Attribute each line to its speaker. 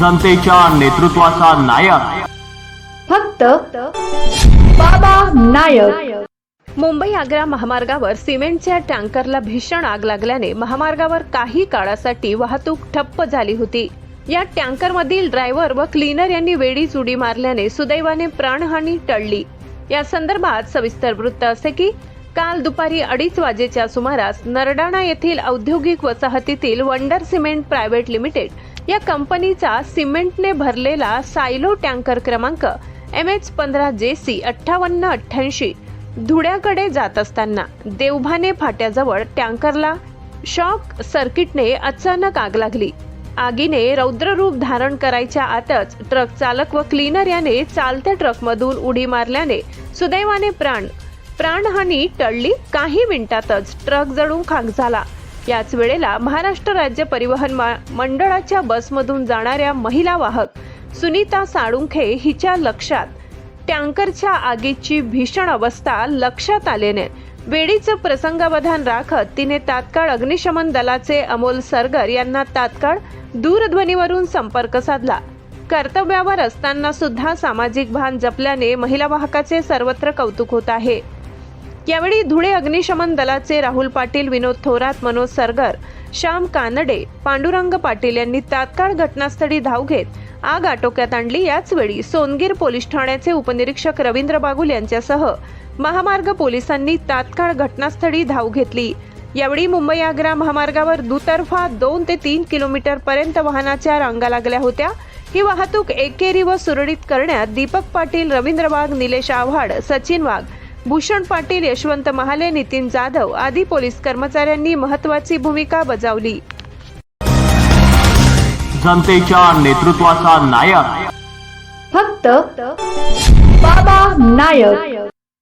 Speaker 1: जनतेच्या नेतृत्वाचा नायक.
Speaker 2: फक्त बाबा नायक.
Speaker 3: मुंबई आग्रा महामार्गावर सिमेंटच्या टँकरला भीषण आग लागल्याने महामार्गावर काही काळासाठी वाहतूक ठप्प झाली होती. या टँकरमधील ड्रायव्हर व क्लीनर यांनी वेळीच उडी मारल्याने सुदैवाने प्राणहानी टळली. या संदर्भात सविस्तर वृत्त असे की काल दुपारी अडीच वाजेच्या सुमारास नरडाणा येथील औद्योगिक वसाहतीतील वंडर सिमेंट प्रायव्हेट लिमिटेड या कंपनीचा सिमेंटने भरलेला सायलो टँकर क्रमांक एम एच पंधरा जे सी अठ्ठावन्न अठ्ठ्याऐंशी धुळ्याकडे जात असताना देवभाने फाट्याजवळ टँकरला शॉक सर्किटने अचानक आग लागली. आगीने रौद्ररूप धारण करायच्या आतच ट्रक चालक व क्लीनर याने चालत्या ट्रकमधून उडी मारल्याने सुदैवाने प्राण प्राणहानी टळली. काही मिनिटातच ट्रक जळून खाक झाला. याच वेळेला महाराष्ट्र राज्य परिवहन मा- मंडळाच्या बसमधून जाणाऱ्या महिला वाहक सुनीता साळुंखे हिच्या लक्षात टँकरच्या आगीची भीषण अवस्था लक्षात आल्याने वेळीचं प्रसंगावधान राखत तिने तात्काळ अग्निशमन दलाचे अमोल सरगर यांना तात्काळ दूरध्वनीवरून संपर्क साधला. कर्तव्यावर असताना सुद्धा सामाजिक भान जपल्याने महिला वाहकाचे सर्वत्र कौतुक होत आहे. यावेळी धुळे अग्निशमन दलाचे राहुल पाटील विनोद थोरात मनोज सरगर श्याम कानडे पांडुरंग पाटील यांनी तात्काळ घटनास्थळी धाव घेत आग आटोक्यात आणली. याचवेळी सोनगीर पोलीस ठाण्याचे उपनिरीक्षक रवींद्र बागुल यांच्यासह महामार्ग पोलिसांनी तात्काळ घटनास्थळी धाव घेतली. यावेळी मुंबई आग्रा महामार्गावर दुतर्फा दोन ते तीन किलोमीटर पर्यंत वाहनाच्या रांगा लागल्या होत्या. ही वाहतूक एकेरी व सुरळीत करण्यात दीपक पाटील रवींद्र वाघ निलेश आव्हाड सचिन वाघ भूषण पाटील यशवंत महाले नितीन जाधव आदी पोलीस कर्मचाऱ्यांनी महत्वाची भूमिका बजावली.
Speaker 1: जनतेच्या नेतृत्वाचा नायक.
Speaker 2: फक्त बाबा नायक.